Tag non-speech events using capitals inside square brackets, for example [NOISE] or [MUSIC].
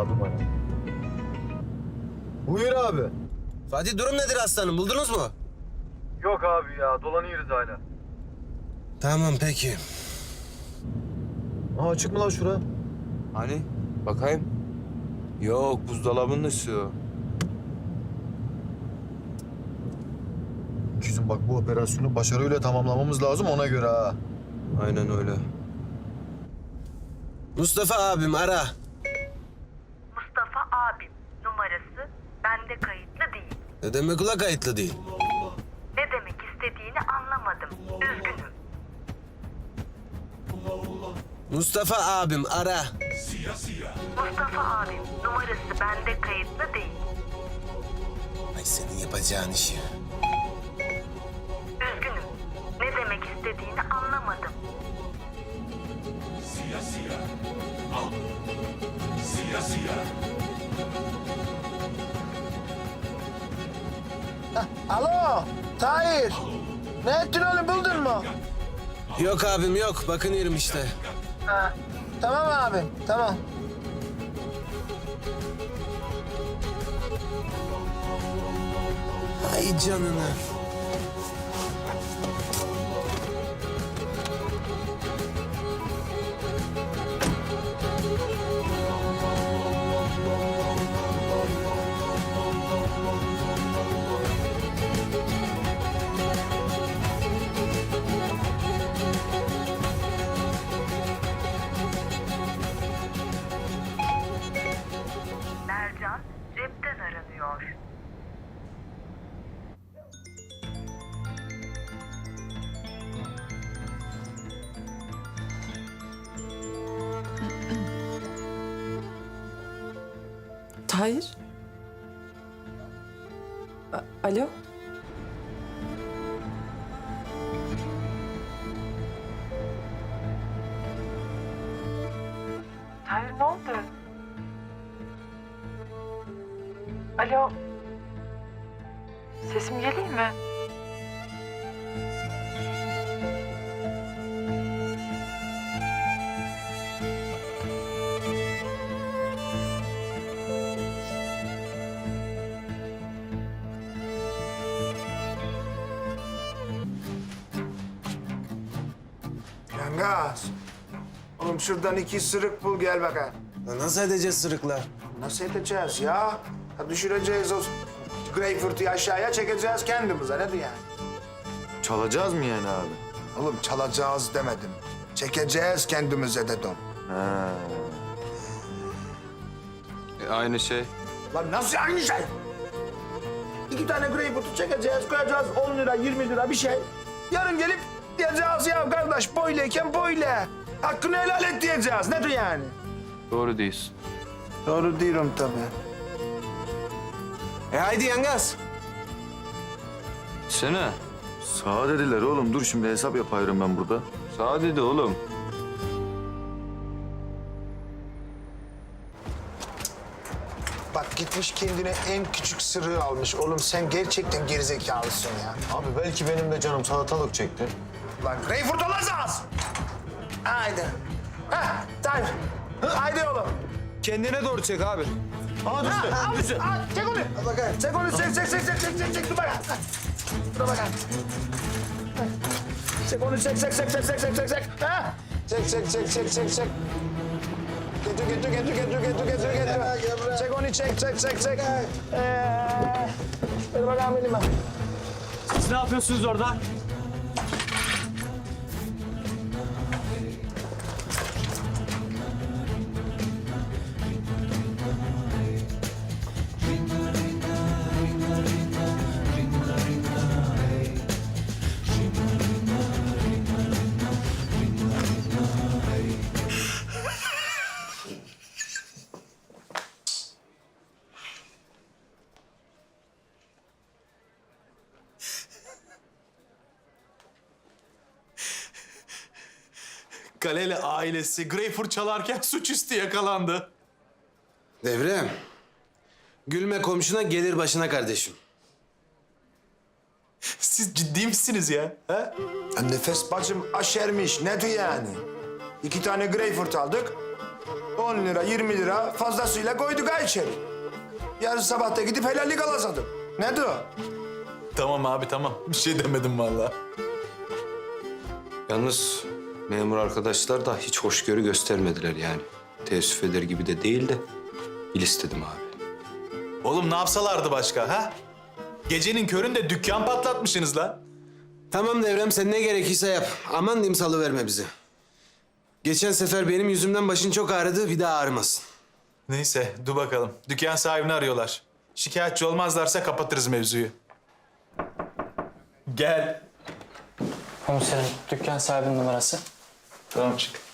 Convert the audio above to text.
abim aradı. Buyur abi. Fatih durum nedir aslanım buldunuz mu? Yok abi ya dolanıyoruz hala. Tamam peki. Aa açık mı lan şura? Hani? Bakayım. Yok buzdolabının üstü o. Kızım bak bu operasyonu başarıyla tamamlamamız lazım ona göre ha. Aynen öyle. Mustafa abim ara. Mustafa abim numarası bende kayıtlı değil. Ne demek ula kayıtlı değil? Ne demek istediğini anlamadım. Üzgünüm. Mustafa abim ara. Mustafa abim numarası bende kayıtlı değil. Ay senin yapacağın işi. Alo, Tahir. Ne ettin oğlum buldun mu? Yok abim yok bakınıyorum işte. Ha, tamam abi, tamam. Ay canına. Cepten aranıyor. Tahir? Alo? Tahir ne oldu? Alo? Sesim geliyor mi? Yangaz. Oğlum şuradan iki sırık bul gel bakalım. Lan Nasıl edeceğiz sırıkla? Nasıl edeceğiz ya? Ya düşüreceğiz o greyfurtu aşağıya çekeceğiz kendimize. Ne yani? Çalacağız mı yani abi? Oğlum çalacağız demedim. Çekeceğiz kendimize dedim. E, aynı şey. Lan nasıl aynı şey? İki tane greyfurtu çekeceğiz, koyacağız 10 lira, 20 lira bir şey. Yarın gelip diyeceğiz ya kardeş böyleyken böyle. Hakkını helal et diyeceğiz. Nedir yani? Doğru değilsin. Doğru diyorum tabii. E haydi yangaz. Sene. Sağ dediler oğlum dur şimdi hesap yapıyorum ben burada. Sağ dedi oğlum. Bak gitmiş kendine en küçük sırrı almış. Oğlum sen gerçekten gerizekalısın ya. Abi belki benim de canım salatalık çekti. Lan Greyfurt olacağız. Haydi. Heh, Tayyip. Haydi oğlum. Kendine doğru çek abi. Aa düştü. Aa, düştü. Aa, çek onu. Al bakayım. Çek onu. Çek, çek, çek, çek, çek, çek, çek. Dur bakalım. Dur bakalım. Çek onu. Çek, çek, çek, çek, çek, çek, çek, çek. Ha? Çek, çek, çek, çek, çek, çek. Getir, getir, getir, getir, getir, getir, getir. Çek onu, çek, çek, çek, çek. Ee, ver bakalım elime. Siz ne yapıyorsunuz orada? Galele ailesi Greyfurt çalarken [LAUGHS] suçüstü yakalandı. Devrem. Gülme komşuna gelir başına kardeşim. Siz ciddi misiniz ya? Ha? Ya Nefes bacım aşermiş. Ne diyor yani? İki tane greyfurt aldık. 10 lira, 20 lira fazlasıyla koyduk ha içeri. Yarın sabah da gidip helallik alasadım. Nedir o? Tamam abi tamam. Bir şey demedim vallahi. Yalnız memur arkadaşlar da hiç hoşgörü göstermediler yani. Teessüf eder gibi de değil de bil istedim abi. Oğlum ne yapsalardı başka ha? Gecenin köründe dükkan patlatmışsınız lan. Tamam Devrem sen ne gerekirse yap. Aman diyeyim salıverme bizi. Geçen sefer benim yüzümden başın çok ağrıdı bir daha ağrımasın. Neyse dur bakalım. Dükkan sahibini arıyorlar. Şikayetçi olmazlarsa kapatırız mevzuyu. Gel. Komiserim dükkan sahibinin numarası. Tamam çık.